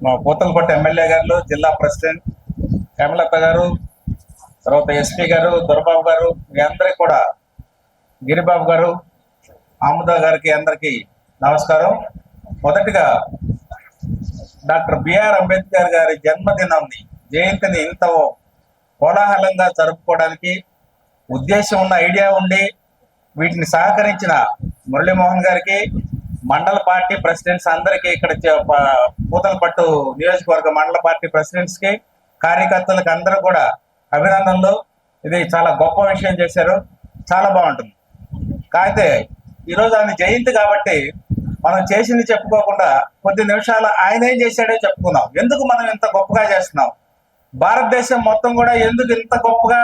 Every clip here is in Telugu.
మా పోతలపట్టు ఎమ్మెల్యే గారు జిల్లా ప్రెసిడెంట్ కమలత్త గారు తర్వాత ఎస్పీ గారు దొరబాబు గారు మీ అందరికి కూడా గిరిబాబు గారు ఆముదా గారికి అందరికీ నమస్కారం. మొదటిగా డాక్టర్ బిఆర్ అంబేద్కర్ గారి జన్మదినాన్ని జయంతిని ఇంత కోలాహలంగా జరుపుకోవడానికి ఉద్దేశం ఉన్న ఐడియా ఉండి వీటిని సహకరించిన మురళీమోహన్ గారికి మండల పార్టీ ప్రెసిడెంట్స్ అందరికీ ఇక్కడ పూతలపట్టు నియోజకవర్గ మండల పార్టీ ప్రెసిడెంట్స్కి కార్యకర్తలకు అందరూ కూడా అభినందనలు. ఇది చాలా గొప్ప విషయం చేశారు. చాలా బాగుంటుంది. కాకపోతే ఈరోజు ఆయన జయంతి కాబట్టి మనం చేసింది చెప్పుకోకుండా కొద్ది నిమిషాలు ఆయన ఏం చేశాడో చెప్పుకుందాం. ఎందుకు మనం ఇంత గొప్పగా చేస్తున్నాం? భారతదేశం మొత్తం కూడా ఎందుకు ఇంత గొప్పగా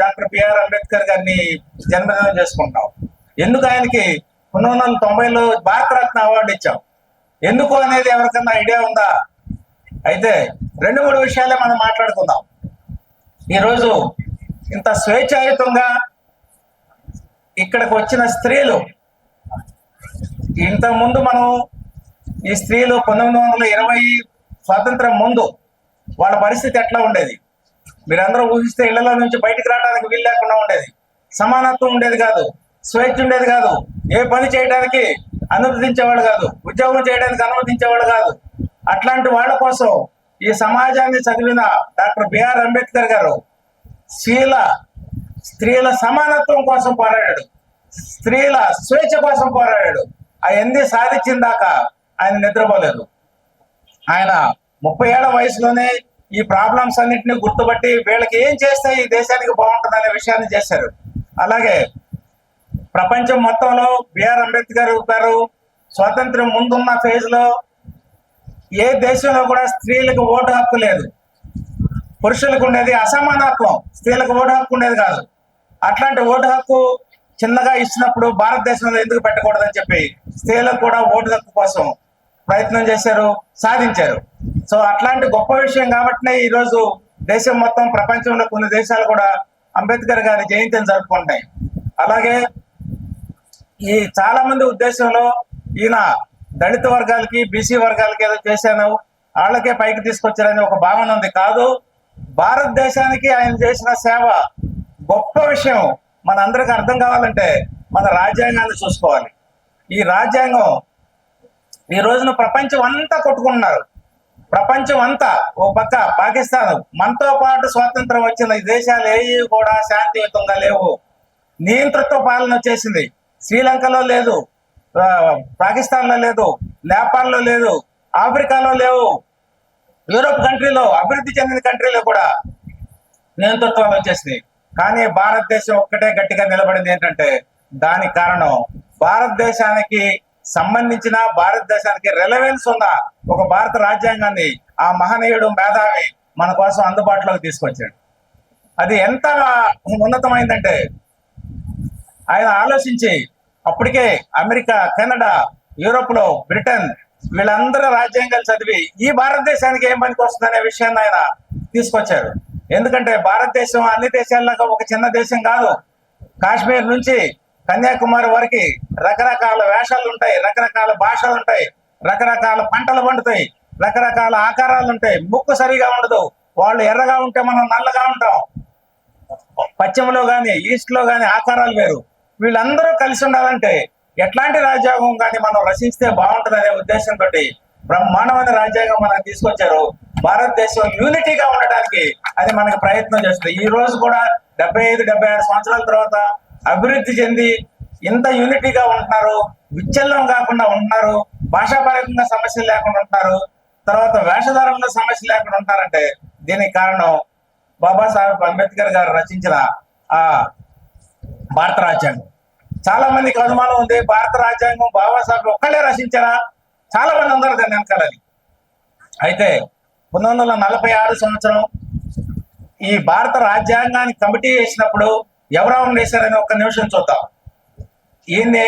డాక్టర్ బిఆర్ అంబేద్కర్ గారిని జన్మదినం చేసుకుంటాం ఎందుకు ఆయనకి పంతొమ్మిది వందల తొంభైలో భారతరత్న అవార్డు ఇచ్చాం. ఎందుకు అనేది ఎవరికన్నా ఐడియా ఉందా? అయితే రెండు మూడు విషయాలే మనం మాట్లాడుకుందాం. ఈరోజు ఇంత స్వేచ్ఛాయుతంగా ఇక్కడికి వచ్చిన స్త్రీలు ఇంతకుముందు మనం ఈ స్త్రీలు పంతొమ్మిది వందల ఇరవై స్వాతంత్రం ముందు వాళ్ళ పరిస్థితి ఎట్లా ఉండేది? మీరందరూ ఊహిస్తే ఇళ్ళలో నుంచి బయటికి రావడానికి వీలు లేకుండా ఉండేది. సమానత్వం ఉండేది కాదు స్వేచ్ఛ ఉండేది కాదు. ఏ పని చేయడానికి అనుమతించేవాడు కాదు ఉద్యోగం చేయడానికి అనుమతించేవాడు కాదు. అట్లాంటి వాళ్ళ కోసం ఈ సమాజాన్ని చదివిన డాక్టర్ బిఆర్ అంబేద్కర్ గారు స్త్రీల స్త్రీల సమానత్వం కోసం పోరాడాడు. స్త్రీల స్వేచ్ఛ కోసం పోరాడాడు. అవన్నీ సాధించిన దాకా ఆయన నిద్రపోలేదు. ఆయన ముప్పై ఏళ్ళ వయసులోనే ఈ ప్రాబ్లమ్స్ అన్నింటినీ గుర్తుపట్టి వీళ్ళకి ఏం చేస్తే ఈ దేశానికి బాగుంటుంది అనే విషయాన్ని చేశారు. అలాగే ప్రపంచం మొత్తంలో బిఆర్ అంబేద్కర్ గారు స్వాతంత్రం ముందున్న ఫేజ్లో ఏ దేశంలో కూడా స్త్రీలకు ఓటు హక్కు లేదు. పురుషులకు ఉండేది అసమానత్వం. స్త్రీలకు ఓటు హక్కు ఉండేది కాదు. అట్లాంటి ఓటు హక్కు చిన్నగా ఇచ్చినప్పుడు భారతదేశంలో ఎందుకు పెట్టకూడదని చెప్పి స్త్రీలకు కూడా ఓటు హక్కు కోసం ప్రయత్నం చేశారు సాధించారు. సో అట్లాంటి గొప్ప విషయం కాబట్టినే ఈరోజు దేశం మొత్తం ప్రపంచంలో కొన్ని దేశాలు కూడా అంబేద్కర్ గారి జయంతిని జరుపుకుంటాయి అలాగే ఈ చాలా మంది ఉద్దేశంలో ఈయన దళిత వర్గాలకి బీసీ వర్గాలకి ఏదో చేశాను వాళ్ళకే పైకి తీసుకొచ్చారని ఒక భావన ఉంది. కాదు భారతదేశానికి ఆయన చేసిన సేవ గొప్ప విషయం. మన అందరికి అర్థం కావాలంటే మన రాజ్యాంగాన్ని చూసుకోవాలి. ఈ రాజ్యాంగం ఈ రోజున ప్రపంచం అంతా కొట్టుకుంటున్నారు. ప్రపంచం అంతా ఓ పక్క పాకిస్తాన్. మనతో పాటు స్వాతంత్రం వచ్చిన ఈ దేశాలు ఏవి కూడా శాంతియుతంగా లేవు. నియంతృత్వ పాలన వచ్చేసింది. శ్రీలంకలో లేదు పాకిస్తాన్ పాకిస్తాన్లో లేదు నేపాల్లో లేదు ఆఫ్రికాలో లేవు. యూరోప్ కంట్రీలో అభివృద్ధి చెందిన కంట్రీలో కూడా నియంతృత్వాలు వచ్చేసినాయి. కానీ భారతదేశం ఒక్కటే గట్టిగా నిలబడింది ఏంటంటే దానికి కారణం భారతదేశానికి సంబంధించిన భారతదేశానికి రెలవెన్స్ ఉన్న ఒక భారత రాజ్యాంగాన్ని ఆ మహనీయుడు మేధావి మన కోసం అందుబాటులోకి తీసుకొచ్చాడు. అది ఎంత ఉన్నతమైందంటే ఆయన ఆలోచించి అప్పటికే అమెరికా కెనడా యూరోప్లో బ్రిటన్ వీళ్ళందరూ రాజ్యాంగాలు చదివి ఈ భారతదేశానికి ఏం పనికి వస్తుందనే విషయాన్ని ఆయన తీసుకొచ్చారు. ఎందుకంటే భారతదేశం అన్ని దేశాల్లాగా ఒక చిన్న దేశం కాదు. కాశ్మీర్ నుంచి కన్యాకుమారి వరకు రకరకాల వేషాలు ఉంటాయి రకరకాల భాషలు ఉంటాయి రకరకాల పంటలు పండుతాయి రకరకాల ఆకారాలు ఉంటాయి. ముక్కు సరిగా ఉండదు. వాళ్ళు ఎర్రగా ఉంటే మనం నల్లగా ఉంటాం. పశ్చిమలో కానీ ఈస్ట్లో ఆకారాలు వేరు. వీళ్ళందరూ కలిసి ఉండాలంటే ఎట్లాంటి రాజ్యాంగం కానీ మనం రచిస్తే బాగుంటుంది అనే ఉద్దేశంతో బ్రహ్మాండమైన రాజ్యాంగం మనం తీసుకొచ్చారు. భారతదేశం యూనిటీగా ఉండడానికి అది మనకి ప్రయత్నం చేస్తుంది. ఈ రోజు కూడా డెబ్బై ఐదు డెబ్బై ఆరు సంవత్సరాల తర్వాత అభివృద్ధి చెంది ఇంత యూనిటీగా ఉంటున్నారు విచ్ఛిన్నం కాకుండా ఉంటున్నారు భాషాపరంగా సమస్యలు లేకుండా ఉంటున్నారు తర్వాత వేషధారంలో సమస్యలు లేకుండా ఉంటారంటే దీనికి కారణం బాబాసాహెబ్ అంబేద్కర్ గారు రచించిన ఆ భారత రాజ్యాంగం. చాలా మందికి అనుమానం ఉంది. భారత రాజ్యాంగం బాబాసాహెబ్ ఒక్కళ్ళే రచించారా? చాలా మంది ఉన్నారు దాన్ని వెనకాలని అయితే పంతొమ్మిది వందల నలభై ఆరు సంవత్సరం ఈ భారత రాజ్యాంగానికి కమిటీ వేసినప్పుడు ఎవరెవరు వేశారని ఒక్క నిమిషం చూద్దాం. ఈయన్ని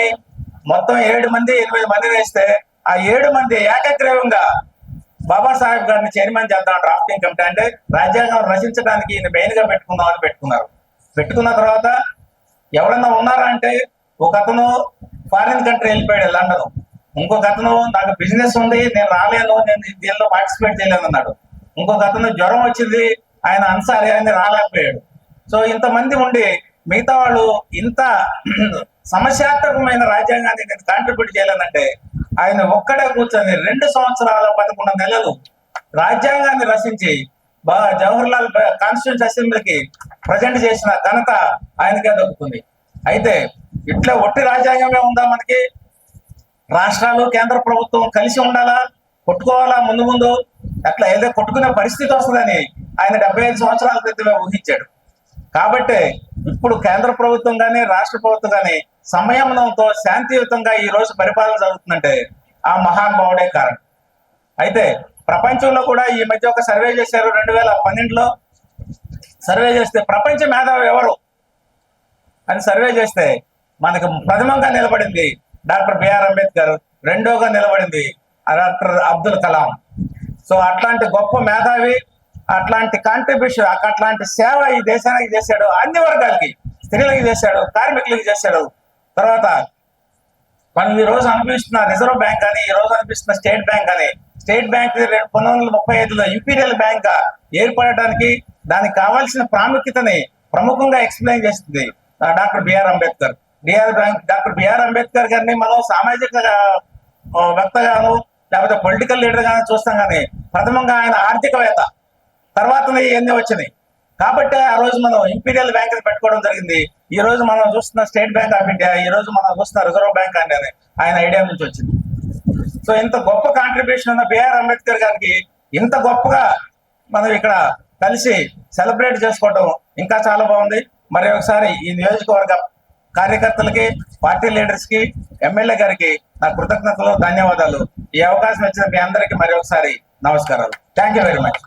మొత్తం ఏడు మంది ఎనిమిది మంది వేస్తే ఆ ఏడు మంది ఏకగ్రీవంగా బాబాసాహెబ్ గారిని చైర్మన్ చేద్దాం డ్రాఫ్టింగ్ కమిటీ అంటే రాజ్యాంగం రచించడానికి ఈయన మెయిన్గా పెట్టుకుందామని పెట్టుకుందాం అని పెట్టుకున్నారు. పెట్టుకున్న తర్వాత ఎవరన్నా ఉన్నారా అంటే ఒక అతను ఫారిన్ కంట్రీ వెళ్ళిపోయాడు లండన్. ఇంకొక అతను నాకు బిజినెస్ ఉంది నేను రాలేను నేను దీనిలో పార్టిసిపేట్ చేయలేను అన్నాడు. ఇంకొక అతను జ్వరం వచ్చింది ఆయన అన్సారి ఆయన రాలేకపోయాడు. సో ఇంతమంది ఉండి మిగతా వాళ్ళు ఇంత సమస్యాత్మకమైన రాజ్యాంగాన్ని నేను కాంట్రిబ్యూట్ చేయాలనంటే ఆయన ఒక్కడే కూర్చొని రెండు సంవత్సరాల పదకొండు నెలలు రాజ్యాంగాన్ని రచించి బా జవహర్లాల్ కాన్స్టిట్యూన్స్ అసెంబ్లీకి ప్రజెంట్ చేసిన ఘనత ఆయనకే దక్కుతుంది. అయితే ఇట్లా ఒట్టి రాజ్యాంగమే ఉందా మనకి? రాష్ట్రాలు కేంద్ర ప్రభుత్వం కలిసి ఉండాలా? కొట్టుకోవాలా ముందు ముందు? అట్లా ఏదో కొట్టుకునే పరిస్థితి వస్తుందని ఆయన డెబ్బై ఐదు సంవత్సరాల క్రితమే ఊహించాడు. కాబట్టి ఇప్పుడు కేంద్ర ప్రభుత్వం కానీ రాష్ట్ర ప్రభుత్వం కానీ సంయమనంతో శాంతియుతంగా ఈ రోజు పరిపాలన జరుగుతుందంటే ఆ మహానుభావుడే కారణం. అయితే ప్రపంచంలో కూడా ఈ మధ్య ఒక సర్వే చేశారు రెండు వేల పన్నెండులో. సర్వే చేస్తే ప్రపంచ మేధావి ఎవరు? అని సర్వే చేస్తే మనకు ప్రథమంగా నిలబడింది డాక్టర్ బిఆర్ అంబేద్కర్ రెండోగా నిలబడింది డాక్టర్ అబ్దుల్ కలాం. సో అట్లాంటి గొప్ప మేధావి అట్లాంటి కాంట్రిబ్యూషన్ అట్లాంటి సేవ ఈ దేశానికి చేశాడు అన్ని వర్గాలకి స్త్రీలకి చేశాడు కార్మికులకి చేశాడు. తర్వాత మనం ఈ రోజు అనిపిస్తున్న రిజర్వ్ బ్యాంక్ అని ఈ రోజు అనిపిస్తున్న స్టేట్ బ్యాంక్ అని స్టేట్ బ్యాంక్ రెండు పంతొమ్మిది వందల ముప్పై ఐదులో ఇంపీరియల్ బ్యాంక్ ఏర్పడటానికి దానికి కావాల్సిన ప్రాముఖ్యతని ప్రముఖంగా ఎక్స్ప్లెయిన్ చేస్తుంది doctor B R Ambedkar. B R bank doctor B R Ambedkar గారిని మనం సామాజిక ఆ, వ్యక్తగాను లేకపోతే పొలిటికల్ లీడర్ గాను చూస్తాం కానీ ప్రథమంగా ఆయన ఆర్థికవేత్త. తర్వాతనే ఇవన్నీ వచ్చినాయి. కాబట్టి ఆ రోజు మనం ఇంపీరియల్ బ్యాంక్ పెట్టుకోవడం జరిగింది. ఈ రోజు మనం చూస్తున్న స్టేట్ బ్యాంక్ ఆఫ్ ఇండియా ఈ రోజు మనం చూస్తున్న రిజర్వ్ బ్యాంక్ అనేది ఆయన ఐడియా నుంచి వచ్చింది. సో ఇంత గొప్ప కాంట్రిబ్యూషన్ ఉన్న బిఆర్ అంబేద్కర్ గారికి ఇంత గొప్పగా మనం ఇక్కడ కలిసి సెలబ్రేట్ చేసుకోవడం ఇంకా చాలా బాగుంది. మరి ఒకసారి ఈ నియోజకవర్గ కార్యకర్తలకి పార్టీ లీడర్స్కి ఎమ్మెల్యే గారికి నా కృతజ్ఞతలు ధన్యవాదాలు. ఈ అవకాశం ఇచ్చిన మీ అందరికీ మరి ఒకసారి నమస్కారాలు. Thank you very much